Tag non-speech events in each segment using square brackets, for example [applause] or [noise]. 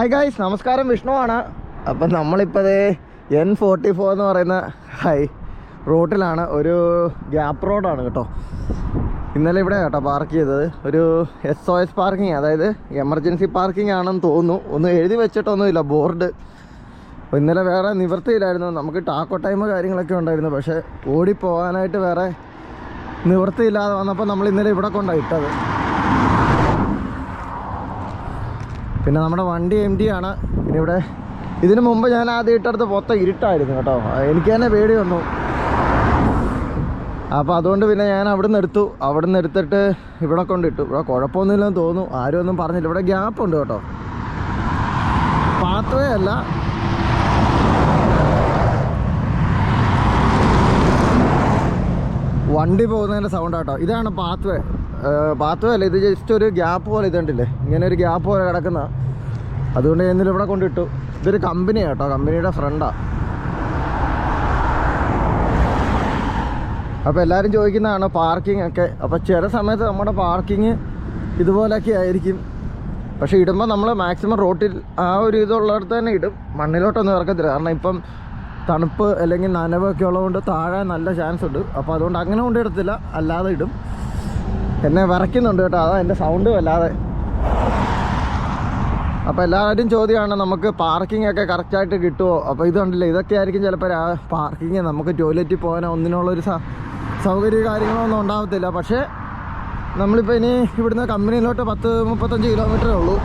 Hi guys നമസ്കാരം വിഷ്ണുവാണ് അപ്പം നമ്മളിപ്പോൾ എൻ ഫോർട്ടി ഫോർ എന്ന് പറയുന്ന ഹൈ റോട്ടിലാണ്. ഒരു ഗ്യാപ്പ് റോഡാണ് കേട്ടോ. ഇന്നലെ ഇവിടെ കേട്ടോ പാർക്ക് ചെയ്തത്. ഒരു എസ് ഒ എസ് പാർക്കിംഗ് അതായത് എമർജൻസി പാർക്കിംഗ് ആണെന്ന് തോന്നുന്നു. ഒന്നും എഴുതി വെച്ചിട്ടൊന്നുമില്ല ബോർഡ് അപ്പോൾ ഇന്നലെ വേറെ നിവൃത്തിയില്ലായിരുന്നു. നമുക്ക് ടാക്കോ ടൈം കാര്യങ്ങളൊക്കെ ഉണ്ടായിരുന്നു. പക്ഷേ ഓടിപ്പോകാനായിട്ട് വേറെ നിവൃത്തിയില്ലാതെ വന്നപ്പോൾ നമ്മൾ ഇന്നലെ ഇവിടെ കൊണ്ടാണ് ഇട്ടത്. പിന്നെ നമ്മുടെ വണ്ടി എം ആണ്. പിന്നെ ഇവിടെ ഇതിനു മുമ്പ് ഞാൻ ആദ്യം ഇട്ടടുത്ത് മൊത്തം ഇരുട്ടായിരുന്നു കേട്ടോ. എനിക്ക് തന്നെ പേടി വന്നു. അപ്പോൾ അതുകൊണ്ട് പിന്നെ ഞാൻ അവിടെ നിന്ന് എടുത്തു. അവിടെ നിന്ന് എടുത്തിട്ട് ഇവിടെ കൊണ്ടിട്ടു ഇവിടെ കുഴപ്പമൊന്നുമില്ലെന്ന് തോന്നുന്നു. ആരും ഒന്നും പറഞ്ഞില്ല. ഇവിടെ ഗ്യാപ്പ് ഉണ്ട് കേട്ടോ. പാത്രേ അല്ല. വണ്ടി പോകുന്നതിന്റെ സൗണ്ട് കേട്ടോ. ഇതാണ് പാത്വേ പാത്വേ അല്ല ഇത് ജസ്റ്റ് ഒരു ഗ്യാപ്പ് പോലെ ഇതുണ്ടല്ലേ ഇങ്ങനെ ഒരു ഗ്യാപ്പ് പോലെ കിടക്കുന്ന. അതുകൊണ്ട് ഞാൻ ഇവിടെ കൊണ്ടിട്ടു. ഇതൊരു കമ്പനിയാണ് കേട്ടോ കമ്പനിയുടെ ഫ്രണ്ടാണ് അപ്പോൾ എല്ലാവരും ചോദിക്കുന്നതാണ് പാർക്കിംഗ് ഒക്കെ. അപ്പോൾ ചില സമയത്ത് നമ്മുടെ പാർക്കിങ് ഇതുപോലെയൊക്കെ ആയിരിക്കും. പക്ഷേ ഇടുമ്പോൾ നമ്മൾ മാക്സിമം റോട്ടിൽ ആ ഒരു ഇതുള്ളിടത്ത് തന്നെ ഇടും. മണ്ണിലോട്ടൊന്നും ഇറക്കത്തില്ല. കാരണം ഇപ്പം തണുപ്പ് അല്ലെങ്കിൽ നനവൊക്കെ ഉള്ളതുകൊണ്ട് താഴെ നല്ല ചാൻസ് ഉണ്ട്. അപ്പോൾ അതുകൊണ്ട് അങ്ങനെ കൊണ്ടിടത്തില്ല അല്ലാതെ ഇടും. എന്നെ വിറയ്ക്കുന്നുണ്ട് കേട്ടോ. അതാ എന്റെ സൗണ്ട് വല്ലാതെ അപ്പോൾ എല്ലാവരും ചോദ്യമാണ് നമുക്ക് പാർക്കിംഗ് ഒക്കെ കറക്റ്റായിട്ട് കിട്ടുമോ അപ്പോൾ ഇതുണ്ടല്ലോ ഇതൊക്കെ ആയിരിക്കും ചിലപ്പോൾ ആ പാർക്കിങ് നമുക്ക് ടോയ്ലറ്റിൽ പോകാനോ ഒന്നിനുള്ളൊരു സൗകര്യ കാര്യങ്ങളോ ഒന്നും ഉണ്ടാവത്തില്ല. പക്ഷേ നമ്മളിപ്പോൾ ഇനി ഇവിടുന്ന് കമ്പനിയിലോട്ട് പത്ത് മുപ്പത്തഞ്ച് കിലോമീറ്ററേ ഉള്ളൂ.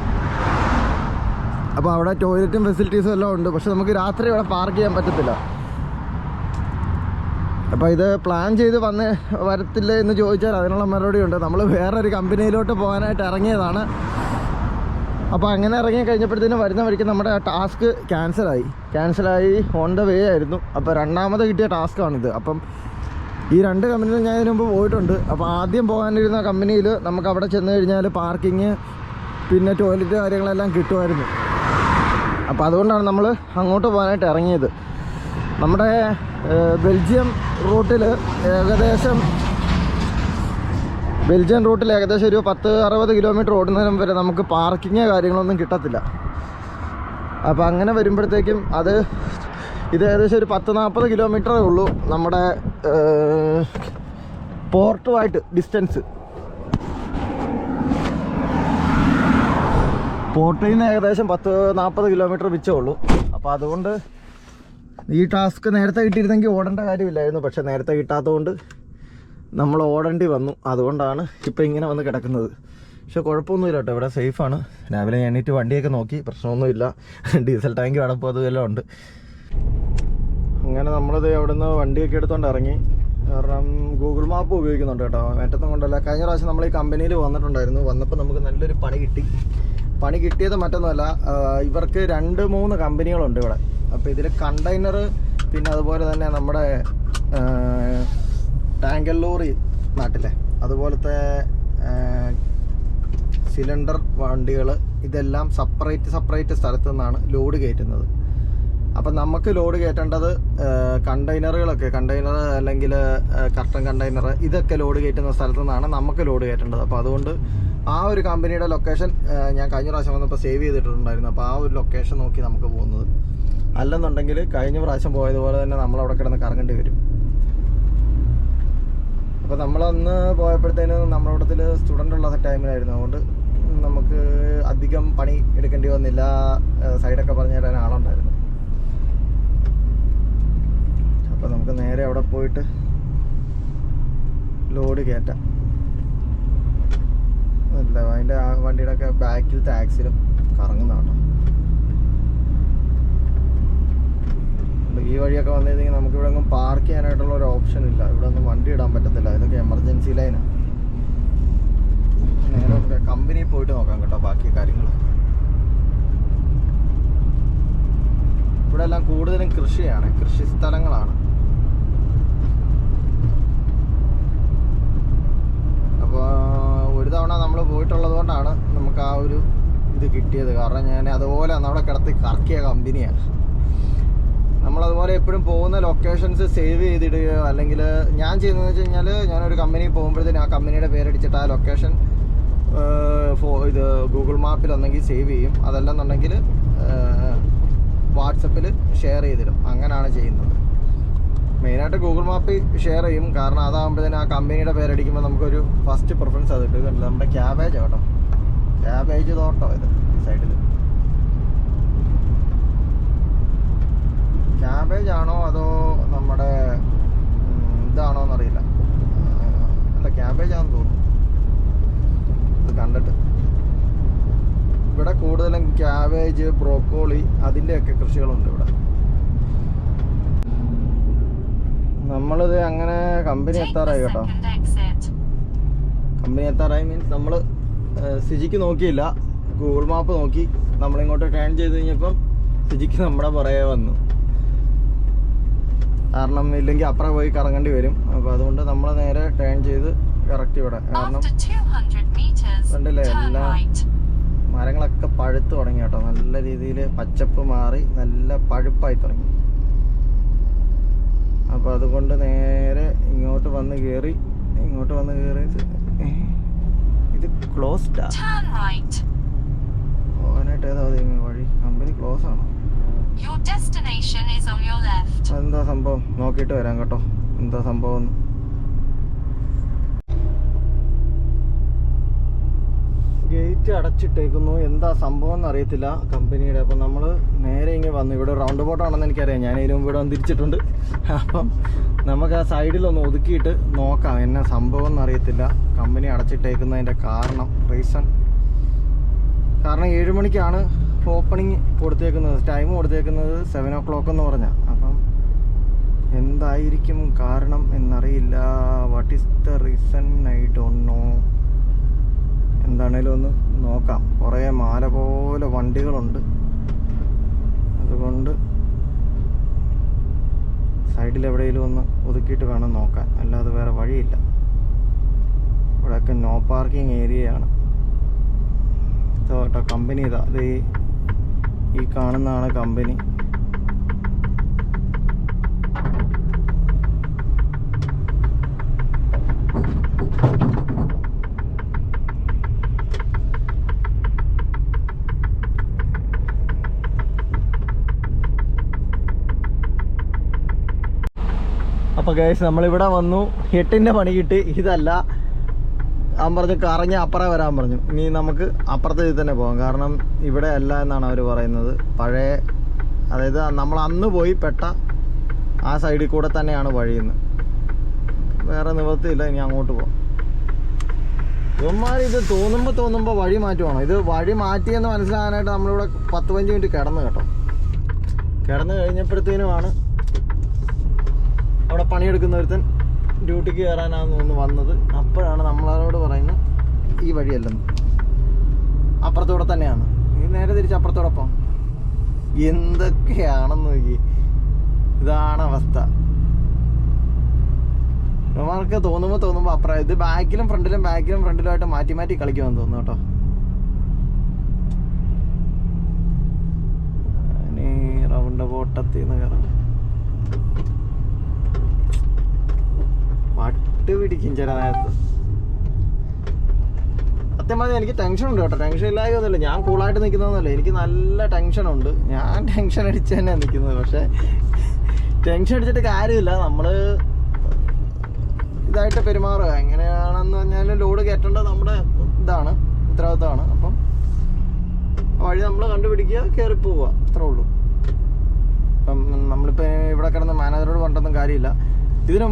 അപ്പോൾ അവിടെ ടോയ്ലറ്റും ഫെസിലിറ്റീസും എല്ലാം ഉണ്ട്. പക്ഷെ നമുക്ക് രാത്രി ഇവിടെ പാർക്ക് ചെയ്യാൻ പറ്റത്തില്ല. അപ്പോൾ ഇത് പ്ലാൻ ചെയ്ത് വന്ന് വരത്തില്ല എന്ന് ചോദിച്ചാൽ അതിനുള്ള മറുപടി ഉണ്ട്. നമ്മൾ വേറൊരു കമ്പനിയിലോട്ട് പോകാനായിട്ട് ഇറങ്ങിയതാണ്. അപ്പോൾ അങ്ങനെ ഇറങ്ങി കഴിഞ്ഞപ്പോഴത്തേനും വരുന്ന വഴിക്ക് നമ്മുടെ ടാസ്ക് ക്യാൻസലായി ക്യാൻസലായി ഓൺ ദ വേ ആയിരുന്നു. അപ്പോൾ രണ്ടാമത് കിട്ടിയ ടാസ്ക്കാണിത് അപ്പം ഈ രണ്ട് കമ്പനിയിൽ ഞാൻ ഇതിനു മുമ്പ് പോയിട്ടുണ്ട്. അപ്പോൾ ആദ്യം പോകാനിരുന്ന കമ്പനിയിൽ നമുക്ക് അവിടെ ചെന്ന് കഴിഞ്ഞാൽ പാർക്കിങ് പിന്നെ ടോയ്ലറ്റ് കാര്യങ്ങളെല്ലാം കിട്ടുമായിരുന്നു. അപ്പോൾ അതുകൊണ്ടാണ് നമ്മൾ അങ്ങോട്ട് പോകാനായിട്ട് ഇറങ്ങിയത്. നമ്മുടെ ബെൽജിയം റൂട്ടിൽ ഏകദേശം ബെൽജിയം റൂട്ടിൽ ഏകദേശം ഒരു പത്ത് അറുപത് കിലോമീറ്റർ ഓടുന്നതിനും വരെ നമുക്ക് പാർക്കിങ് കാര്യങ്ങളൊന്നും കിട്ടത്തില്ല. അപ്പോൾ അങ്ങനെ വരുമ്പോഴത്തേക്കും അത് ഇത് ഏകദേശം ഒരു പത്ത് നാൽപ്പത് കിലോമീറ്ററേ ഉള്ളൂ നമ്മുടെ പോർട്ടുമായിട്ട് ഡിസ്റ്റൻസ്. പോർട്ടിൽ നിന്ന് ഏകദേശം പത്ത് നാൽപ്പത് കിലോമീറ്റർ വിച്ചേ ഉള്ളൂ. അപ്പോൾ അതുകൊണ്ട് ഈ ടാസ്ക് നേരത്തെ കിട്ടിയിരുന്നെങ്കിൽ ഓടേണ്ട കാര്യമില്ലായിരുന്നു. പക്ഷെ നേരത്തെ കിട്ടാത്തതുകൊണ്ട് നമ്മൾ ഓടേണ്ടി വന്നു. അതുകൊണ്ടാണ് ഇപ്പോൾ ഇങ്ങനെ വന്ന് കിടക്കുന്നത്. പക്ഷെ കുഴപ്പമൊന്നുമില്ല കേട്ടോ. ഇവിടെ സേഫാണ്. രാവിലെ എണീറ്റ് വണ്ടിയൊക്കെ നോക്കി. പ്രശ്നമൊന്നുമില്ല. ഡീസൽ ടാങ്ക് അടപ്പ് അതും എല്ലാം ഉണ്ട്. അങ്ങനെ നമ്മളത് അവിടുന്ന് വണ്ടിയൊക്കെ എടുത്തുകൊണ്ട് ഇറങ്ങി. കാരണം ഗൂഗിൾ മാപ്പ് ഉപയോഗിക്കുന്നുണ്ട് കേട്ടോ. മറ്റൊന്നും കൊണ്ടല്ല. കഴിഞ്ഞ പ്രാവശ്യം നമ്മൾ ഈ കമ്പനിയിൽ വന്നിട്ടുണ്ടായിരുന്നു. വന്നപ്പോൾ നമുക്ക് നല്ലൊരു പണി കിട്ടി. പണി കിട്ടിയത് മറ്റൊന്നുമല്ല. ഇവർക്ക് രണ്ട് മൂന്ന് കമ്പനികളുണ്ട് ഇവിടെ. അപ്പോൾ ഇതിൽ കണ്ടെയ്നർ പിന്നെ അതുപോലെ തന്നെ നമ്മുടെ ടാങ്കർ ലോറി നാട്ടിലെ അതുപോലത്തെ സിലിണ്ടർ വണ്ടികൾ ഇതെല്ലാം സെപ്പറേറ്റ് സെപ്പറേറ്റ് സ്ഥലത്തു നിന്നാണ് ലോഡ് കയറ്റുന്നത്. അപ്പം നമുക്ക് ലോഡ് കയറ്റേണ്ടത് കണ്ടെയ്നറുകളൊക്കെ കണ്ടെയ്നർ അല്ലെങ്കിൽ കർട്ടൺ കണ്ടെയ്നർ ഇതൊക്കെ ലോഡ് കയറ്റുന്ന സ്ഥലത്തു നിന്നാണ് നമുക്ക് ലോഡ് കയറ്റേണ്ടത്. അപ്പോൾ അതുകൊണ്ട് ആ ഒരു കമ്പനിയുടെ ലൊക്കേഷൻ ഞാൻ കഴിഞ്ഞ പ്രാവശ്യം വന്നപ്പോൾ സേവ് ചെയ്തിട്ടുണ്ടായിരുന്നു. അപ്പോൾ ആ ഒരു ലൊക്കേഷൻ നോക്കി നമുക്ക് പോകുന്നത്. അല്ലെന്നുണ്ടെങ്കിൽ കഴിഞ്ഞ പ്രാവശ്യം പോയതുപോലെ തന്നെ നമ്മൾ അവിടെ കിടന്ന് കറങ്ങേണ്ടി വരും. അപ്പോൾ നമ്മളന്ന് പോയപ്പോഴത്തേനും നമ്മളിവിടത്തിൽ സ്റ്റുഡന്റ് ഉള്ള ടൈമിലായിരുന്നു അതുകൊണ്ട് നമുക്ക് അധികം പണി എടുക്കേണ്ടി വന്നില്ല സൈഡൊക്കെ പറഞ്ഞു തരാൻ ആളുണ്ടായിരുന്നു. അപ്പോൾ നമുക്ക് നേരെ അവിടെ പോയിട്ട് ലോഡ് കയറ്റാം. അതിന്റെ ആ വണ്ടിയുടെ ഒക്കെ ബാക്കിലത്തെ ആക്സിലും കറങ്ങുന്ന ഈ വഴിയൊക്കെ വന്നിരുന്നെങ്കിൽ നമുക്ക് ഇവിടെ ഒന്നും പാർക്ക് ചെയ്യാനായിട്ടുള്ള ഒരു ഓപ്ഷൻ ഇല്ല. ഇവിടെ ഒന്നും വണ്ടി ഇടാൻ പറ്റത്തില്ല. ഇതൊക്കെ എമർജൻസി ലൈനാണ് നേരെ കമ്പനിയിൽ പോയിട്ട് നോക്കാം കേട്ടോ ബാക്കി കാര്യങ്ങൾ ഇവിടെ എല്ലാം കൂടുതലും കൃഷിയാണ്. കൃഷി സ്ഥലങ്ങളാണ്. അപ്പോൾ ഒരു നമ്മൾ കൊണ്ടാണ് നമുക്ക് ആ ഒരു ഇത് കിട്ടിയത്. കാരണം ഞാൻ അതുപോലെ നമ്മളെ കിടത്തി കറക്കിയ കമ്പനിയാണ് നമ്മളതുപോലെ എപ്പോഴും പോകുന്ന ലൊക്കേഷൻസ് സേവ് ചെയ്തിടുകയോ അല്ലെങ്കിൽ ഞാൻ ചെയ്യുന്നതെന്ന് വെച്ച് കഴിഞ്ഞാൽ ഞാനൊരു കമ്പനിയിൽ പോകുമ്പോഴത്തേനും ആ കമ്പനിയുടെ പേരടിച്ചിട്ട് ആ ലൊക്കേഷൻ ഫോ ഇത് ഗൂഗിൾ മാപ്പിൽ ഒന്നെങ്കിൽ സേവ് ചെയ്യും. അതല്ലെന്നുണ്ടെങ്കിൽ വാട്സപ്പിൽ ഷെയർ ചെയ്തിടും. അങ്ങനെയാണ് ചെയ്യുന്നത്. മെയിനായിട്ട് ഗൂഗിൾ മാപ്പിൽ ഷെയർ ചെയ്യും. കാരണം അതാകുമ്പോഴത്തേന് ആ കമ്പനിയുടെ പേരടിക്കുമ്പോൾ നമുക്കൊരു ഫസ്റ്റ് പ്രിഫറൻസ് അത് കിട്ടും. നമ്മുടെ ക്യാബേജ് കേട്ടോ ക്യാബേജ് തോട്ടോ ഇത് സൈഡിൽ ക്യാബേജ് ആണോ അതോ നമ്മുടെ ഇതാണോ എന്നറിയില്ല അല്ല ക്യാബേജ് ആണെന്ന് തോന്നുന്നു. ഇത് കണ്ടിട്ട്. ഇവിടെ കൂടുതലും ക്യാബേജ് ബ്രോക്കോളി അതിന്റെയൊക്കെ കൃഷികളുണ്ട് ഇവിടെ. നമ്മളിത് അങ്ങനെ കമ്പനി എത്താറായി കേട്ടോ. കമ്പനി എത്താറായി മീൻസ് നമ്മൾ സിജിക്ക് നോക്കിയില്ല. ഗൂഗിൾ മാപ്പ് നോക്കി. നമ്മളിങ്ങോട്ട് ടേൺ ചെയ്ത് കഴിഞ്ഞപ്പം സിജിക്ക് നമ്മുടെ പുറകെ വന്നു. കാരണം ഇല്ലെങ്കിൽ അപ്പുറം പോയി കറങ്ങേണ്ടി വരും. അപ്പോൾ അതുകൊണ്ട് നമ്മൾ നേരെ ടേൺ ചെയ്ത് കറക്റ്റ് ഇവിടെ. കാരണം After 200 meters, കണ്ടില്ലേ, എല്ലാ. മരങ്ങളൊക്കെ പഴുത്ത് തുടങ്ങി കേട്ടോ. നല്ല രീതിയിൽ പച്ചപ്പ് മാറി നല്ല പഴുപ്പായി തുടങ്ങി. അപ്പോൾ അതുകൊണ്ട് നേരെ ഇങ്ങോട്ട് വന്ന് കയറി ഇങ്ങോട്ട് വന്ന് കയറി ഇത് ക്ലോസ്ഡാ ഓനായിട്ട് ഏതാ വഴി കമ്പനി ക്ലോസ് ആണോ? അതെന്താ സംഭവം? നോക്കിയിട്ട് വരാം കേട്ടോ. എന്താ സംഭവം ഗേറ്റ് അടച്ചിട്ടേക്കുന്നു. എന്താ സംഭവം എന്ന് അറിയത്തില്ല കമ്പനിയുടെ. അപ്പം നമ്മൾ നേരെ ഇങ്ങനെ വന്നു. ഇവിടെ റൗണ്ട് ബോട്ടാണെന്ന് എനിക്കറിയാം. ഞാൻ ഇതിനു ഇവിടെ വന്നിരിച്ചിട്ടുണ്ട്. അപ്പം നമുക്ക് ആ സൈഡിലൊന്ന് ഒതുക്കിയിട്ട് നോക്കാം. എന്നാ സംഭവം എന്ന് അറിയത്തില്ല. കമ്പനി അടച്ചിട്ടേക്കുന്നതിന്റെ കാരണം റീസൺ കാരണം ഏഴ് മണിക്കാണ് ഓപ്പണിങ് കൊടുത്തേക്കുന്നത് ടൈം കൊടുത്തേക്കുന്നത് സെവൻ ഓ ക്ലോക്ക് എന്ന് പറഞ്ഞാൽ അപ്പം എന്തായിരിക്കും കാരണം എന്നറിയില്ല. What is the reason I don't know എന്താണേലും ഒന്ന് നോക്കാം. കുറേ മാല പോലെ വണ്ടികളുണ്ട്. അതുകൊണ്ട് സൈഡിൽ എവിടെയെങ്കിലും ഒന്ന് ഒതുക്കിയിട്ട് വേണം നോക്കാൻ. അല്ലാതെ വേറെ വഴിയില്ല. ഇവിടെയൊക്കെ നോ പാർക്കിംഗ് ഏരിയയാണ് കേട്ടോ കമ്പനി ഇതാ. അത് ഈ ഈ കാണുന്നതാണ് കമ്പനി. അപ്പോൾ ഗൈസ് നമ്മളിവിടെ വന്നു. എട്ടിന്റെ പണി കിട്ടി. ഇതല്ല. അവൻ പറഞ്ഞു കറങ്ങി അപ്പുറം വരാൻ പറഞ്ഞു. ഇനി നമുക്ക് അപ്പുറത്തെ ഇതിൽ തന്നെ പോകാം. കാരണം ഇവിടെ അല്ല എന്നാണ് അവർ പറയുന്നത്. പഴയ അതായത് നമ്മൾ അന്ന് പോയി പെട്ട ആ സൈഡിൽ കൂടെ തന്നെയാണ് വഴിയുന്നത്. വേറെ നിവൃത്തിയില്ല ഇനി അങ്ങോട്ട് പോകാം ഇവന്മാർ ഇത് തോന്നുമ്പോൾ തോന്നുമ്പോൾ വഴി മാറ്റുവാണോ? ഇത് വഴി മാറ്റിയെന്ന് മനസ്സിലാകാനായിട്ട് നമ്മളിവിടെ പത്ത് പതിനഞ്ച് മിനിറ്റ് കിടന്നു കേട്ടോ. കിടന്നു കഴിഞ്ഞപ്പോഴത്തേനുമാണ് അവിടെ പണിയെടുക്കുന്ന ഒരുത്തൻ ഡ്യൂട്ടിക്ക് കയറാനാന്ന് തോന്നുന്നു വന്നത്. അപ്പോഴാണ് നമ്മളവരോട് പറയുന്നത് ഈ വഴിയല്ലെന്ന്. അപ്പുറത്തൂടെ തന്നെയാണ്. ഈ നേരെ തിരിച്ച് അപ്പുറത്തൂടെ പോകാം എന്തൊക്കെയാണെന്ന് നോക്കി. ഇതാണ് അവസ്ഥ. ഇവർക്ക് തോന്നുമ്പോൾ തോന്നുമ്പോൾ അപ്പുറം ഇത് ബാക്കിലും ഫ്രണ്ടിലും ബാക്കിലും ഫ്രണ്ടിലുമായിട്ട് മാറ്റി മാറ്റി കളിക്കുമെന്ന് തോന്നുന്നു കേട്ടോ. റൗണ്ട് ബോട്ടത്തിൽ നിന്ന് കയറാം. വട്ട് പിടിക്കും ചില നേരത്ത്. എനിക്ക് ടെൻഷൻ ഉണ്ട് കേട്ടോ. ടെൻഷൻ ഇല്ലായൊന്നുമില്ല ഞാൻ കൂളായിട്ട് നിൽക്കുന്നതൊന്നുമല്ല എനിക്ക് നല്ല ടെൻഷൻ ഉണ്ട്. ഞാൻ ടെൻഷൻ അടിച്ച് തന്നെയാണ് നിൽക്കുന്നത് പക്ഷേ ടെൻഷൻ അടിച്ചിട്ട് കാര്യമില്ല. നമ്മൾ ഇതായിട്ട് പെരുമാറുക. എങ്ങനെയാണെന്ന് പറഞ്ഞാൽ ലോഡ് കയറ്റേണ്ടത് നമ്മുടെ ഇതാണ് ഉത്തരവാദിത്തമാണ് അപ്പം വഴി നമ്മൾ കണ്ടുപിടിക്കുക കയറി പോവുക. അത്രേ ഉള്ളൂ. അപ്പം നമ്മളിപ്പോൾ ഇവിടെ കിടന്ന് മാനേജറോട് പറഞ്ഞിട്ടൊന്നും കാര്യമില്ല. ഇതിന്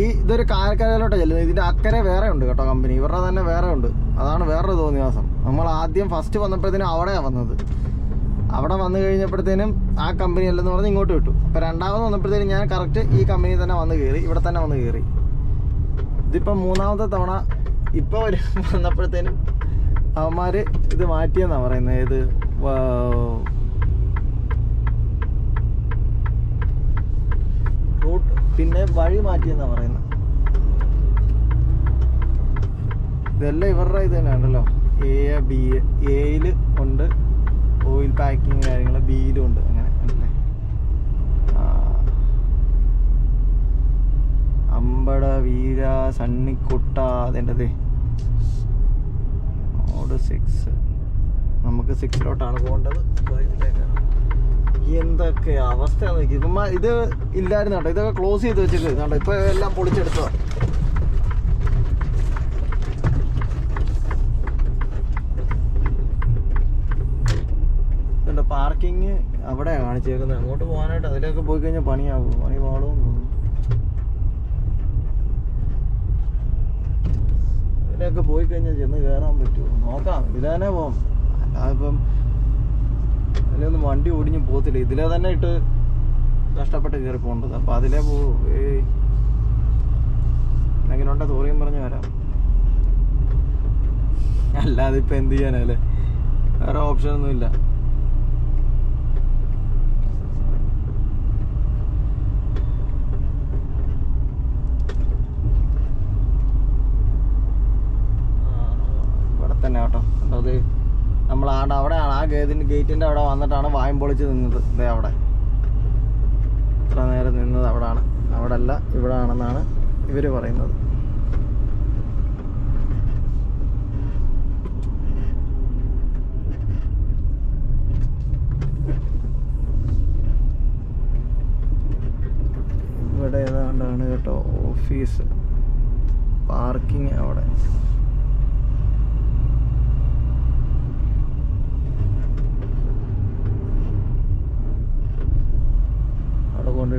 ഈ ഇതൊരു കായൽക്കരയിലോട്ട് ചെല്ലുന്നത്. ഇതിന്റെ അക്കരെ വേറെ ഉണ്ട് കേട്ടോ കമ്പനി. ഇവരുടെ തന്നെ വേറെ ഉണ്ട് അതാണ് വേറൊരു തോന്നിയാസം നമ്മൾ ആദ്യം ഫസ്റ്റ് വന്നപ്പോഴത്തേനും അവിടെയാണ് വന്നത്. അവിടെ വന്നു കഴിഞ്ഞപ്പോഴത്തേനും ആ കമ്പനി അല്ലെന്ന് പറഞ്ഞ് ഇങ്ങോട്ട് വിട്ടു. അപ്പോൾ രണ്ടാമത് വന്നപ്പോഴത്തേനും ഞാൻ കറക്റ്റ് ഈ കമ്പനി തന്നെ വന്ന് കയറി ഇവിടെ തന്നെ വന്ന് കയറി. ഇതിപ്പം മൂന്നാമത്തെ തവണ ഇപ്പോൾ ഒരു [laughs] വന്നപ്പോഴത്തേനും അവന്മാർ ഇത് മാറ്റിയെന്നാണ് പറയുന്നത് ഇത് റൂട്ട് പിന്നെ വഴി മാറ്റിയെന്നാ പറയുന്നത് ഇതെല്ലാം ഇവരുടെ ഇത് തന്നെ ഉണ്ടല്ലോ എ ബി എയിൽ ഉണ്ട്. ഓയിൽ പാക്കിങ് കാര്യങ്ങൾ ബിയിലും ഉണ്ട്. അങ്ങനെ അല്ലേ. അമ്പട വീര സണ്ണിക്കുട്ട അതിന്റെത് സിക്സ് നമുക്ക് സിക്സിലോട്ടാണ് പോകേണ്ടത്. ഇതിലേക്കാണ്. എന്തൊക്കെ അവസ്ഥയാണ്? ഇത് ഇല്ലായിരുന്നു കേട്ടോ. ഇതൊക്കെ ക്ലോസ് ചെയ്ത് വെച്ചിട്ട് ഇപ്പൊ എല്ലാം പൊളിച്ചെടുത്തതാ. ഇതുണ്ട് പാർക്കിങ് അവിടെയാണ് കാണിച്ചേക്കുന്നത് അങ്ങോട്ട് പോകാനായിട്ട് അതിലേക്ക് പോയി കഴിഞ്ഞാൽ പണിയാവും. പണി പാടും. അതിലൊക്കെ പോയി കഴിഞ്ഞാൽ ചെന്ന് കയറാൻ പറ്റുമോ? നോക്കാം. ഇതന്നെ തന്നെ അല്ലാതെ അല്ലാതെ ഇപ്പം അതിലൊന്നും വണ്ടി ഓടിഞ്ഞ് പോകത്തില്ല. ഇതിലെ തന്നെ ഇട്ട് കഷ്ടപ്പെട്ട് കയറി പോകേണ്ടത്. അപ്പം അതിലേ പോ തോറിയും പറഞ്ഞ് വരാം. അല്ലാതെ ഇപ്പം എന്ത് ചെയ്യാനല്ലേ വേറെ ഇല്ല. ഇവിടെ തന്നെ കേട്ടോ അത് നമ്മൾ ആടെ അവിടെയാണ് ആ ഗേറ്റിന്റെ ഗേറ്റിന്റെ അവിടെ വന്നിട്ടാണ് വായം പൊളിച്ച് നിന്നത്. ഇതേ അവിടെ. ഇത്ര നേരം നിന്നത് അവിടാണ്. അവിടെ അല്ല ഇവിടെ ആണെന്നാണ് ഇവർ പറയുന്നത്. ഇവിടെ ഏതാണ്ടാണ് കേട്ടോ ഓഫീസ്. പാർക്കിംഗ് അവിടെ.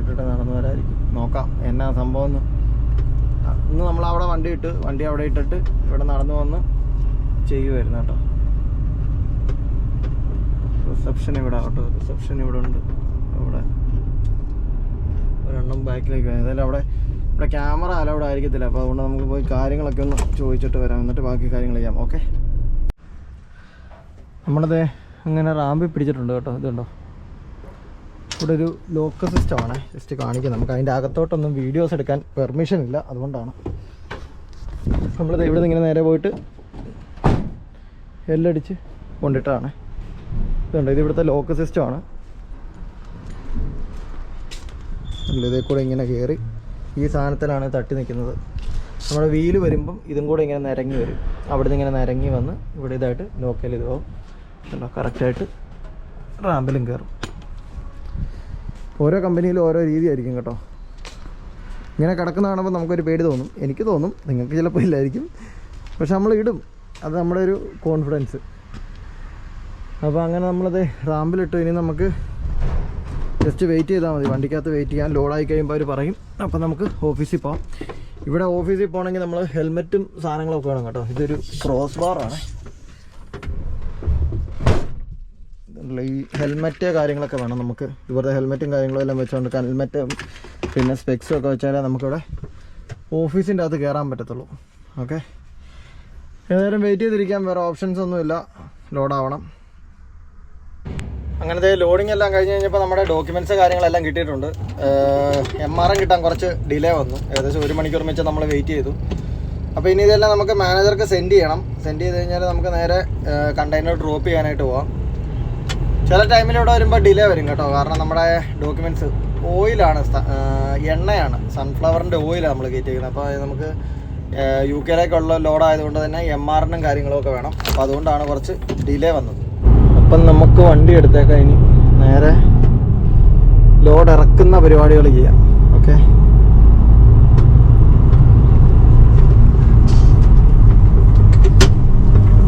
അവിടെ നടന്നവരായിരിക്കും നടന്നു വരായിരിക്കും നോക്കാം എന്നാ സംഭവം എന്ന്. ഇന്ന് നമ്മൾ അവിടെ വണ്ടി ഇട്ട് വണ്ടി അവിടെ ഇട്ടിട്ട് ഇവിടെ നടന്നു വന്ന് ചെയ്യുമായിരുന്നു കേട്ടോ. റിസപ്ഷൻ ഇവിടെ കേട്ടോ റിസപ്ഷൻ ഇവിടെ ഉണ്ട്. ഇവിടെ ഒരെണ്ണം ബാക്കിലേക്ക് ഏതായാലും അവിടെ ഇവിടെ ക്യാമറ അലൗഡ് ആയിരിക്കത്തില്ല. അപ്പോൾ അതുകൊണ്ട് നമുക്ക് പോയി കാര്യങ്ങളൊക്കെ ഒന്ന് ചോദിച്ചിട്ട് വരാം. എന്നിട്ട് ബാക്കി കാര്യങ്ങൾ ചെയ്യാം. ഓക്കെ? നമ്മളത് അങ്ങനെ റാമ്പിൽ പിടിച്ചിട്ടുണ്ട് കേട്ടോ. ഇതുണ്ടോ? ഇവിടെ ഒരു ലോക്ക് സിസ്റ്റമാണ്. ജസ്റ്റ് കാണിക്കാം. നമുക്ക് അതിന്റെ അകത്തോട്ടൊന്നും വീഡിയോസ് എടുക്കാൻ പെർമിഷൻ ഇല്ല. അതുകൊണ്ടാണ്. നമ്മൾ ഇവിടെ നിന്ന് ഇങ്ങനെ നേരെ പോയിട്ട് എല്ലടിച്ച് കൊണ്ടിട്ടാണ്. ഇതുണ്ട്. ഇത് ഇവിടുത്തെ ലോക്ക് സിസ്റ്റമാണ് ഇതേ കൂടെ ഇങ്ങനെ കയറി ഈ സാധനത്തിലാണ് തട്ടി നിൽക്കുന്നത്. നമ്മുടെ വീൽ വരുമ്പം ഇതും കൂടെ ഇങ്ങനെ നിരങ്ങി വരും. അവിടുന്ന് ഇങ്ങനെ നിരങ്ങി വന്ന് ഇവിടെ ഇതായിട്ട് ലോക്കൽ ഇത് പോകും കണ്ടോ? കറക്റ്റായിട്ട് റാമ്പിലും കയറും ഓരോ കമ്പനിയിലും ഓരോ രീതിയായിരിക്കും കേട്ടോ. ഇങ്ങനെ കിടക്കുന്ന കാണുമ്പോൾ നമുക്കൊരു പേടി തോന്നും. എനിക്ക് തോന്നും. നിങ്ങൾക്ക് ചിലപ്പോൾ ഇല്ലായിരിക്കും. പക്ഷെ നമ്മൾ ഇടും. അത് നമ്മുടെ ഒരു കോൺഫിഡൻസ് അപ്പോൾ അങ്ങനെ നമ്മളത് റാമ്പിലിട്ടു. ഇനി നമുക്ക് ജസ്റ്റ് വെയിറ്റ് ചെയ്താൽ മതി. വണ്ടിക്കകത്ത് വെയിറ്റ് ചെയ്യാൻ ലോഡായി കഴിയുമ്പോൾ അവർ പറയും. അപ്പോൾ നമുക്ക് ഓഫീസിൽ പോകാം ഇവിടെ ഓഫീസിൽ പോകണമെങ്കിൽ നമ്മൾ ഹെൽമെറ്റും സാധനങ്ങളൊക്കെ വേണം കേട്ടോ. ഇതൊരു ക്രോസ് ബാറാണ് ഈ ഹെൽമെറ്റ് കാര്യങ്ങളൊക്കെ വേണം നമുക്ക്. ഇവിടുത്തെ ഹെൽമെറ്റും കാര്യങ്ങളും എല്ലാം വെച്ചുകൊണ്ട് ഹെൽമെറ്റും പിന്നെ സ്പെക്സും ഒക്കെ വെച്ചാലേ നമുക്കിവിടെ ഓഫീസിന്റെ അകത്ത് കയറാൻ പറ്റത്തുള്ളൂ. ഓക്കെ ഏതായാലും വെയിറ്റ് ചെയ്തിരിക്കാൻ വേറെ ഓപ്ഷൻസ് ഒന്നുമില്ല. ലോഡാവണം അങ്ങനത്തെ ലോഡിംഗ് എല്ലാം കഴിഞ്ഞ് കഴിഞ്ഞപ്പോൾ നമ്മുടെ ഡോക്യുമെന്റ്സ് കാര്യങ്ങളെല്ലാം കിട്ടിയിട്ടുണ്ട്. എം ആർ എം കിട്ടാൻ കുറച്ച് ഡിലേ വന്നു. ഏകദേശം ഒരു മണിക്കൂർ വെച്ച് നമ്മൾ വെയിറ്റ് ചെയ്തു. അപ്പോൾ ഇനി ഇതെല്ലാം നമുക്ക് മാനേജർക്ക് സെൻഡ് ചെയ്യണം. സെൻഡ് ചെയ്ത് കഴിഞ്ഞാൽ നമുക്ക് നേരെ കണ്ടെയ്നർ ഡ്രോപ്പ് ചെയ്യാനായിട്ട് പോവാം. ചില ടൈമിൽ ഇവിടെ വരുമ്പോൾ ഡിലേ വരും കേട്ടോ. കാരണം നമ്മുടെ ഡോക്യുമെന്റ്സ് ഓയിലാണ് എണ്ണയാണ്. സൺഫ്ലവറിന്റെ ഓയിലാണ് നമ്മൾ കയറ്റിയിരിക്കുന്നത് അപ്പോൾ അത് നമുക്ക് യു കെയിലേക്കുള്ള ലോഡ് ആയതുകൊണ്ട് തന്നെ എം ആറിനും കാര്യങ്ങളൊക്കെ വേണം. അപ്പോൾ അതുകൊണ്ടാണ് കുറച്ച് ഡിലേ വന്നത്. അപ്പം നമുക്ക് വണ്ടി എടുത്തേക്കാം ഇനി. നേരെ ലോഡ് ഇറക്കുന്ന പരിപാടികൾ ചെയ്യാം. ഓക്കെ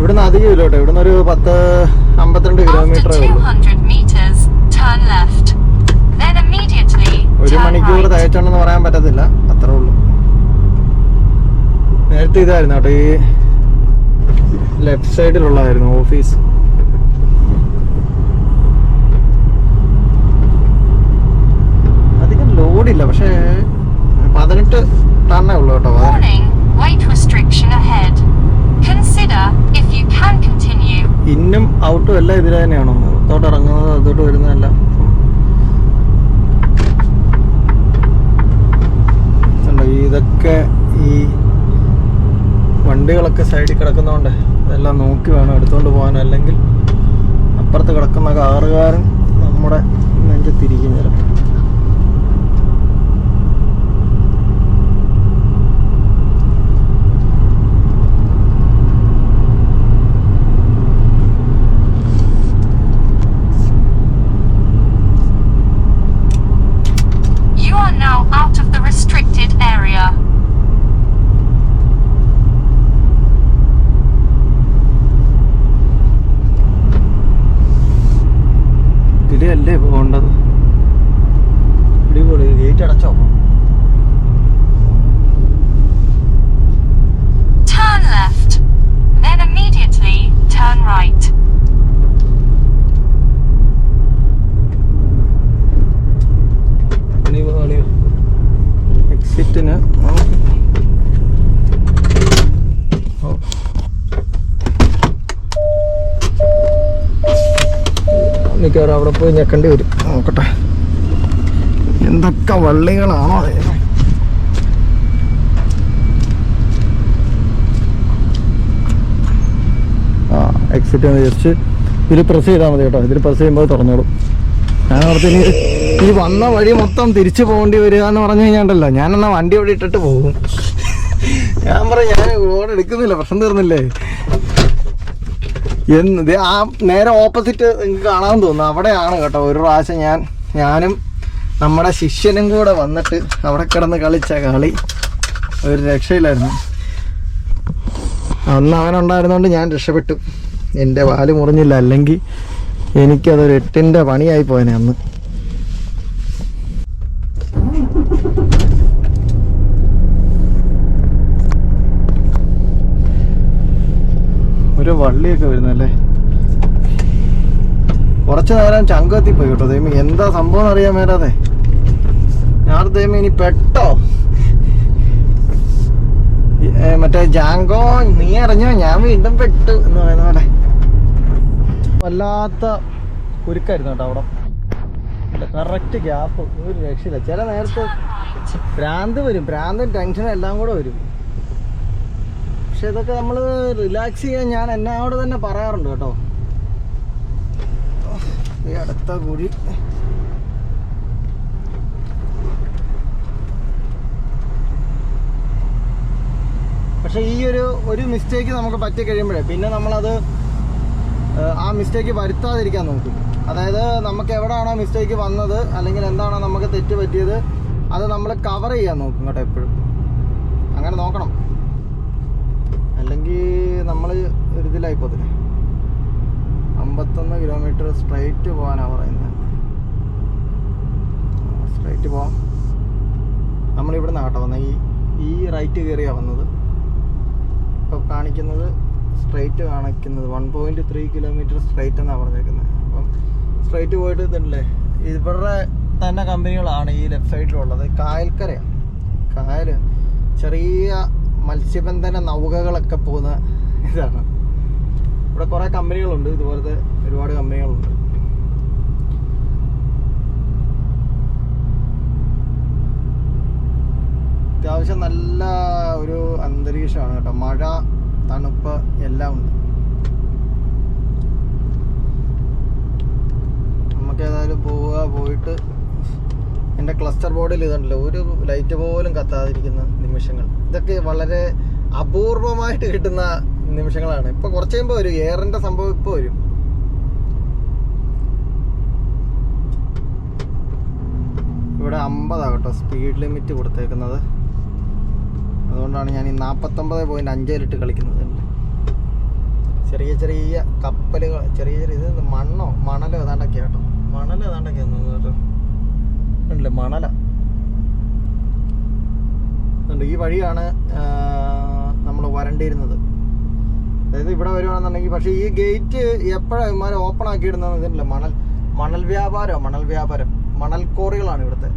ഇവിടുന്ന് അധികം ഇല്ല കേട്ടോ ഇവിടുന്ന് ഒരു പത്ത് അമ്പത്തിരണ്ട് കിലോമീറ്ററേ ഉള്ളൂ. 200 meters, turn left. ഒരു മണിക്കൂർ right. പറയാൻ പറ്റത്തില്ല. അത്രേ ഉള്ളൂ. നേരത്തെ ഇതായിരുന്നു കേട്ടോ. ഈ ലെഫ്റ്റ് സൈഡിലുള്ളതായിരുന്നു ഓഫീസ് അധികം ലോഡില്ല പക്ഷേ പതിനെട്ട് ടണ്ണേ ഉള്ളൂ കേട്ടോ. ഇന്നും ഔട്ടും എല്ലാം ഇതിൽ തന്നെയാണോ? അകത്തോട്ട് ഇറങ്ങുന്നത് അതോട്ട് വരുന്നതെല്ലാം? ഇതൊക്കെ ഈ വണ്ടികളൊക്കെ സൈഡിൽ കിടക്കുന്നതുകൊണ്ട് അതെല്ലാം നോക്കി വേണം എടുത്തുകൊണ്ട് പോകാൻ. അല്ലെങ്കിൽ അപ്പുറത്ത് കിടക്കുന്ന കാറുകാരൻ നമ്മുടെ നെഞ്ചത്തിരിക്കും ചിലപ്പോൾ ഇതിലല്ലേ പോകേണ്ടത് അടിപൊളി ഗേറ്റ് അടച്ചോ Turn left. Then immediately turn right. പണി പണി എക്സിറ്റിന് മിക്കവാറും അവിടെ പോയി ഞെക്കേണ്ടി വരും. നോക്കട്ടെ. എന്തൊക്കെ വള്ളികളാണോ ആ എക്സിറ്റ് വിചാരിച്ച് ഇതിൽ പ്രസ് ചെയ്താൽ മതി കേട്ടോ. ഇതിൽ പ്രസ് ചെയ്യുമ്പോൾ തുറന്നോളും. ഞാൻ ഈ വന്ന വഴി മൊത്തം തിരിച്ചു പോകേണ്ടി വരിക എന്ന് പറഞ്ഞു കഴിഞ്ഞാണ്ടല്ലോ. ഞാൻ എന്നാ വണ്ടി അവിടെ ഇട്ടിട്ട് പോകും. ഞാൻ പറ ഞാൻ റോഡ് എടുക്കുന്നില്ല പ്രശ്നം തീർന്നില്ലേ? എന്ന് ആ നേരെ ഓപ്പോസിറ്റ് നിങ്ങൾക്ക് കാണാൻ തോന്നുന്നു. അവിടെയാണ് കേട്ടോ ഒരു പ്രാവശ്യം ഞാൻ ഞാനും നമ്മുടെ ശിഷ്യനും കൂടെ വന്നിട്ട് അവിടെ കിടന്ന് കളിച്ച കളി. ഒരു രക്ഷയില്ലായിരുന്നു. അന്ന് അവനുണ്ടായിരുന്നോണ്ട് ഞാൻ രക്ഷപ്പെട്ടു. എന്റെ വാൽ മുറിഞ്ഞില്ല. അല്ലെങ്കിൽ എനിക്കതൊരു എട്ടിന്റെ പണിയായി പോയനെ അന്ന്. ഒരു വള്ളിയൊക്കെ വരുന്നല്ലേ? കുറച്ച് നേരം ചങ്കത്തി പോയി കേട്ടോ ദൈവം എന്താ സംഭവം അറിയാൻ മേലാതെ? ഞാൻ ദൈവം ഇനി പെട്ടോ? മറ്റേ ജാങ്കോ നീ അറിഞ്ഞോ? ഞാൻ വീണ്ടും പെട്ടു എന്ന് പറയുന്ന പോലെ. വല്ലാത്ത കുരുക്കായിരുന്നു കേട്ടോ അവിടെ. കറക്റ്റ് ഗ്യാപ്പ് ഒരു രക്ഷയില്ല. ചില നേരത്തെ ഭ്രാന്ത് വരും. ഭ്രാന്തും ടെൻഷനും എല്ലാം കൂടെ വരും. പക്ഷെ ഇതൊക്കെ നമ്മൾ റിലാക്സ് ചെയ്യാൻ ഞാൻ എന്നോട് തന്നെ പറയാറുണ്ട് കേട്ടോ. ഈ അടുത്ത കുഴി. പക്ഷെ ഈ ഒരു ഒരു മിസ്റ്റേക്ക് നമുക്ക് പറ്റി കഴിയുമ്പോഴേ പിന്നെ നമ്മളത് ആ മിസ്റ്റേക്ക് വരുത്താതിരിക്കാൻ നോക്കും. അതായത് നമുക്ക് എവിടെയാണോ മിസ്റ്റേക്ക് വന്നത് അല്ലെങ്കിൽ എന്താണോ നമുക്ക് തെറ്റ് പറ്റിയത് അത് നമ്മൾ കവർ ചെയ്യാൻ നോക്കും കേട്ടോ എപ്പോഴും. അങ്ങനെ നോക്കണം. അല്ലെങ്കിൽ നമ്മൾ ഒരു ഇതിലായി അമ്പത്തൊന്ന് കിലോമീറ്റർ സ്ട്രൈറ്റ് പോകാനാണ് പറയുന്നത് സ്ട്രൈറ്റ് പോവാം. നമ്മളിവിടെ നിന്നാണ് കേട്ടോ വന്നത് ഈ ഈ റൈറ്റ് കയറിയാണ് വന്നത്. ഇപ്പോൾ കാണിക്കുന്നത് സ്ട്രൈറ്റ് കാണിക്കുന്നത്. One point three kilometre straight എന്നാണ് പറഞ്ഞേക്കുന്നത് അപ്പം സ്ട്രൈറ്റ് പോയിട്ട് ഇതുണ്ടല്ലേ? ഇവരുടെ തന്നെ കമ്പനികളാണ് ഈ ലെഫ്റ്റ് സൈഡിലുള്ളത് കായൽക്കരയാണ് കായൽ ചെറിയ മത്സ്യബന്ധന നൗകകളൊക്കെ പോകുന്ന ഇതാണ്. ഇവിടെ കുറേ കമ്പനികളുണ്ട്. ഇതുപോലത്തെ ഒരുപാട് കമ്പനികളുണ്ട്. അത്യാവശ്യം നല്ല ഒരു അന്തരീക്ഷമാണ് കേട്ടോ. മഴ തണുപ്പ് എല്ലാം ഉണ്ട്. നമുക്ക് ഏതായാലും പോവുക പോയിട്ട് എന്റെ ക്ലസ്റ്റർ ബോർഡിൽ ഇതുണ്ടല്ലോ ഒരു ലൈറ്റ് പോലും കത്താതിരിക്കുന്ന നിമിഷങ്ങൾ. ഇതൊക്കെ വളരെ അപൂർവമായിട്ട് കിട്ടുന്ന നിമിഷങ്ങളാണ്. ഇപ്പൊ കുറച്ച് കഴിയുമ്പോൾ വരും. എയറിന്റെ സംഭവം ഇപ്പോൾ വരും. ഇവിടെ അമ്പതാകട്ടോ സ്പീഡ് ലിമിറ്റ് കൊടുത്തേക്കുന്നത്. അതുകൊണ്ടാണ് ഞാൻ ഈ നാൽപ്പത്തൊമ്പത് പോയിന്റ് അഞ്ചേലിട്ട് കളിക്കുന്നത്. ചെറിയ ചെറിയ കപ്പലുകൾ ചെറിയ ചെറിയ ഇത് മണ്ണോ? മണലോ ഏതാണ്ടൊക്കെ കേട്ടോ മണൽ ഏതാണ്ടൊക്കെ ഉണ്ടല്ലേ മണല. ഈ വഴിയാണ് നമ്മൾ വരണ്ടിരുന്നത് അതായത് ഇവിടെ വരുവാണെന്നുണ്ടെങ്കിൽ പക്ഷേ ഈ ഗേറ്റ് എപ്പോഴാണ് ഇമാരെ ഓപ്പൺ ആക്കി ഇടുന്നത് മണൽ മണൽ വ്യാപാരം? മണൽ വ്യാപാരം. മണൽ കോറികളാണ് ഇവിടുത്തെ.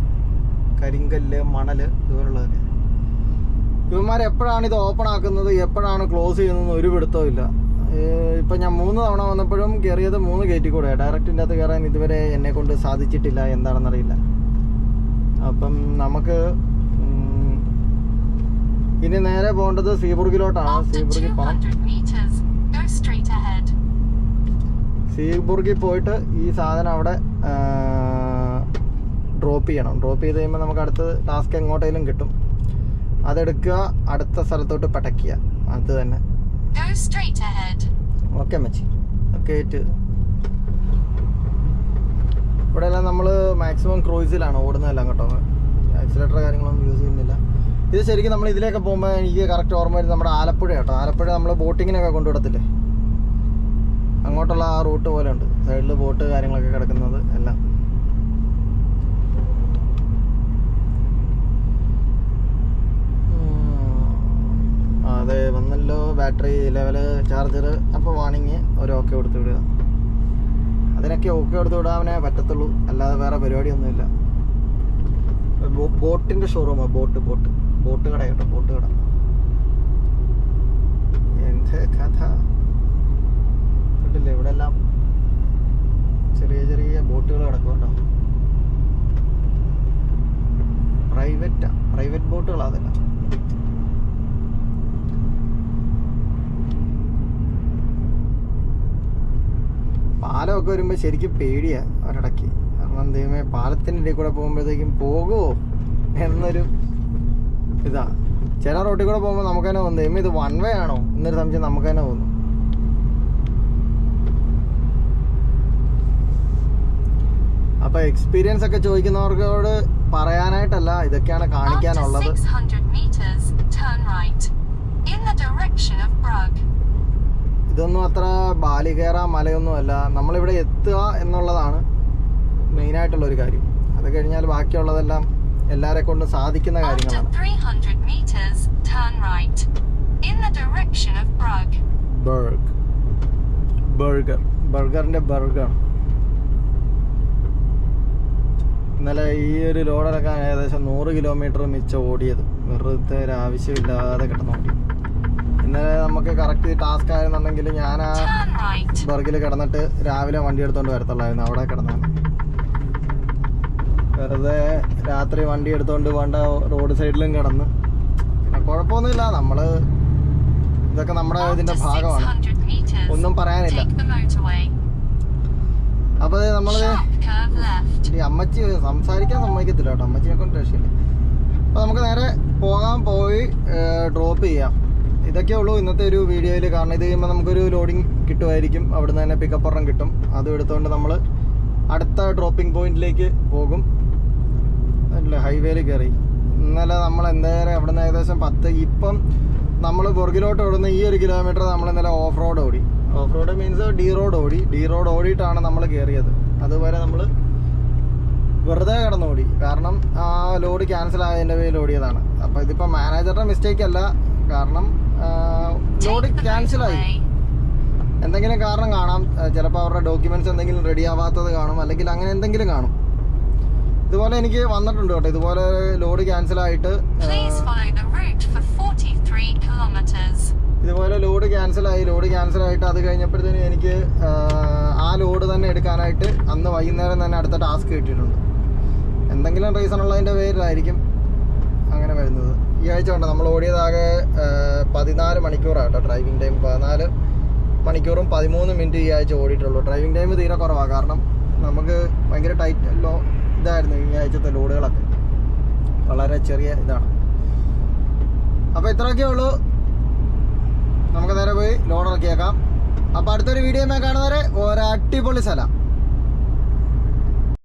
കരിങ്കല്ല് മണൽ ഇതുപോലുള്ളതൊക്കെ. ഇവന്മാർ എപ്പോഴാണ് ഇത് ഓപ്പൺ ആക്കുന്നത്? എപ്പോഴാണ് ക്ലോസ് ചെയ്യുന്നത് ഒരു പിടുത്തവും ഇപ്പൊ ഞാൻ മൂന്ന് തവണ വന്നപ്പോഴും കയറിയത് മൂന്ന് ഗേറ്റിൽ കൂടെ. ഡയറക്റ്റിന്റെ അകത്ത് കയറാൻ ഇതുവരെ എന്നെ കൊണ്ട് സാധിച്ചിട്ടില്ല എന്താണെന്നറിയില്ല. അപ്പം നമുക്ക് ഇനി നേരെ പോകേണ്ടത് സീബുർഗിലോട്ടാണ് സീബുർഗിൽ പോകണം 200 meters, go straight ahead. സീബുർഗിൽ പോയിട്ട് ഈ സാധനം അവിടെ ഡ്രോപ്പ് ചെയ്യണം. ഡ്രോപ്പ് ചെയ്ത് കഴിയുമ്പോൾ നമുക്ക് അടുത്ത ടാസ്ക് എങ്ങോട്ടേലും കിട്ടും. അതെടുക്കുക അടുത്ത സ്ഥലത്തോട്ട് പടയ്ക്കുക അത് തന്നെ. Go straight ahead. ഓക്കെ മച്ചി ഓക്കെ ഏറ്റ്. ഇവിടെ എല്ലാം നമ്മൾ മാക്സിമം ക്രൂയിസിലാണ് ഓടുന്നതെല്ലാം കേട്ടോ. ആക്സിലേറ്റർ കാര്യങ്ങളൊന്നും യൂസ് ചെയ്യുന്നില്ല. ഇത് ശരിക്കും നമ്മൾ ഇതിലേക്ക് പോകുമ്പോൾ എനിക്ക് കറക്റ്റ് ഓർമ്മ വരുന്നത് നമ്മുടെ ആലപ്പുഴ കേട്ടോ. ആലപ്പുഴ നമ്മൾ ബോട്ടിങ്ങിനൊക്കെ കൊണ്ടുവിടത്തില്ലേ? അങ്ങോട്ടുള്ള ആ റൂട്ട് പോലെ ഉണ്ട് സൈഡിൽ ബോട്ട് കാര്യങ്ങളൊക്കെ കിടക്കുന്നത് എല്ലാം ഉം. ആ, അതെ വന്നല്ലോ ബാറ്ററി ലെവൽ ചാർജർ അപ്പോൾ വാണിങ് ഒരു ഓക്കെ കൊടുത്ത് വിടുക. അതിനൊക്കെ ഓക്കെ കൊടുത്ത് വിടാവനെ പറ്റത്തുള്ളൂ. അല്ലാതെ വേറെ പരിപാടിയൊന്നുമില്ല. ബോട്ടിന്റെ ഷോറൂമാണ് ബോട്ട് ബോട്ട്. ബോട്ട് കട കേട്ടോ ബോട്ട് കട. എന്ത് കഥ? കണ്ടില്ലേ ഇവിടെ എല്ലാം ചെറിയ ചെറിയ ബോട്ടുകൾ കിടക്കും കേട്ടോ. പ്രൈവറ്റാ പ്രൈവറ്റ് ബോട്ടുകളാണ് അതെല്ലാം. പാലമൊക്കെ വരുമ്പോൾ ശരിക്കും പേടിയാണ് ഒരിടയ്ക്ക്. കാരണം ദൈവമേ പാലത്തിന്റെ ഇടയിൽ കൂടെ പോകുമ്പോഴത്തേക്കും പോകുമോ എന്നൊരു ഇതാ. ചില റോട്ടിൽ കൂടെ പോകുമ്പോൾ നമുക്ക് തന്നെ തോന്നും ദൈവം ഇത് വൺ വേ ആണോ? എന്നൊരു സംശയം നമുക്ക് തന്നെ തോന്നും. അപ്പൊ എക്സ്പീരിയൻസ് ഒക്കെ ചോദിക്കുന്നവർക്കോട് പറയാനായിട്ടല്ല ഇതൊക്കെയാണ് കാണിക്കാനുള്ളത്. 600 meters, turn right. In the direction of Brugg. ഇതൊന്നും അത്ര ബാലികേറ മലയൊന്നും അല്ല. നമ്മളിവിടെ എത്തുക എന്നുള്ളതാണ് മെയിനായിട്ടുള്ള ഒരു കാര്യം. അത് കഴിഞ്ഞാൽ ബാക്കിയുള്ളതെല്ലാം എല്ലാരെ കൊണ്ടും സാധിക്കുന്ന കാര്യങ്ങളാണ്. 300 meters, turn right. In the direction of Brugg. ബർഗ് ബർഗർ ബർഗറിന്റെ ബർഗർ ഇന്നലെ ഈ ഒരു ലോഡിറക്കാൻ ഏകദേശം നൂറ് കിലോമീറ്റർ മിച്ചം ഓടിയത്. വെറുതെ ഒരു ആവശ്യമില്ലാതെ കിടന്നോണ്ടി. ഇന്നലെ നമുക്ക് കറക്റ്റ് ടാസ്ക് ആയിരുന്നുണ്ടെങ്കിൽ ഞാൻ ആ ബർഗിൽ കിടന്നിട്ട് രാവിലെ വണ്ടി എടുത്തോണ്ട് വരത്തുള്ളായിരുന്നു. അവിടെ കിടന്നാണ്. വെറുതെ രാത്രി വണ്ടി എടുത്തോണ്ട് വേണ്ട റോഡ് സൈഡിലും കിടന്ന്. പിന്നെ കുഴപ്പമൊന്നുമില്ല. നമ്മൾ ഇതൊക്കെ നമ്മുടെ ഇതിന്റെ ഭാഗമാണ്. ഒന്നും പറയാനില്ല. അപ്പോൾ നമ്മൾ. ഈ അമ്മച്ചി സംസാരിക്കാൻ സമ്മതിക്കത്തില്ല കേട്ടോ. അമ്മച്ചിനെ കൊണ്ട് രക്ഷയില്ല. അപ്പൊ നമുക്ക് നേരെ പോകാൻ പോയി ഡ്രോപ്പ് ചെയ്യാം. ഇതൊക്കെ ഉള്ളൂ ഇന്നത്തെ ഒരു വീഡിയോയിൽ കാരണം ഇത് കഴിയുമ്പോൾ നമുക്കൊരു ലോഡിങ് കിട്ടുമായിരിക്കും. അവിടുന്ന് തന്നെ പിക്കപ്പ് ഒരെണ്ണം കിട്ടും. അതും എടുത്തുകൊണ്ട് നമ്മൾ അടുത്ത ഡ്രോപ്പിംഗ് പോയിന്റിലേക്ക് പോകും. അല്ല? ഹൈവേയിൽ കയറി ഇന്നലെ നമ്മൾ എന്തായാലും അവിടുന്ന് ഏകദേശം പത്ത് ഇപ്പം നമ്മൾ പുറകിലോട്ട് ഓടുന്ന ഈ ഒരു കിലോമീറ്റർ നമ്മൾ ഇന്നലെ ഓഫ് റോഡ് ഓടി. Off road means D road ഓടി. ഡി റോഡ് ഓടിയിട്ടാണ് നമ്മൾ കയറിയത് അതുവരെ നമ്മൾ വെറുതെ കടന്നോടി. കാരണം ആ ലോഡ് ക്യാൻസൽ ആയതിന്റെ പേരിൽ ഓടിയതാണ്. അപ്പോൾ ഇതിപ്പോൾ മാനേജറുടെ മിസ്റ്റേക്ക് അല്ല. കാരണം ലോഡ് ക്യാൻസൽ ആയി ക്യാൻസലായി. എന്തെങ്കിലും കാരണം കാണാം. ചിലപ്പോൾ അവരുടെ ഡോക്യുമെന്റ്സ് എന്തെങ്കിലും റെഡി ആവാത്തത് കാണും. അല്ലെങ്കിൽ അങ്ങനെ എന്തെങ്കിലും കാണും. ഇതുപോലെ എനിക്ക് വന്നിട്ടുണ്ട് കേട്ടോ. ഇതുപോലെ ലോഡ് ക്യാൻസൽ ആയിട്ട് ആ, Please follow the route for 43 kilometers. ഇതുപോലെ ലോഡ് ക്യാൻസൽ ആയി ലോഡ് ക്യാൻസൽ ആയിട്ട് അത് കഴിഞ്ഞപ്പോഴത്തേനും എനിക്ക് ആ, ആ ലോഡ് തന്നെ എടുക്കാനായിട്ട് അന്ന് വൈകുന്നേരം തന്നെ അടുത്ത ടാസ്ക് കിട്ടിയിട്ടുണ്ട്. എന്തെങ്കിലും റീസൺ ഉള്ളതിന്റെ പേരിലായിരിക്കും അങ്ങനെ വരുന്നത്. ഈ ആഴ്ച ഉണ്ട്. നമ്മൾ ഓടിയതാകെ പതിനാല് മണിക്കൂറാണ് കേട്ടോ ഡ്രൈവിംഗ് ടൈം പതിനാല് മണിക്കൂറും പതിമൂന്ന് മിനിറ്റ് ഈ ആഴ്ച ഓടിയിട്ടുള്ളൂ. ഡ്രൈവിംഗ് ടൈം തീരെ കുറവാണ് കാരണം നമുക്ക് ഭയങ്കര ടൈറ്റ് ലോ ഇതായിരുന്നു ഈ ആഴ്ചത്തെ ലോഡുകളൊക്കെ വളരെ ചെറിയ ഇതാണ്. അപ്പോൾ ഇത്രയൊക്കെ ഉള്ളൂ. നമുക്ക് നേരെ പോയി ലോഡ് ഇറക്കിയേക്കാം. അപ്പോൾ അടുത്തൊരു വീഡിയോ കാണുന്നവരെ ഒരു അടിപൊളി സ്ഥലം.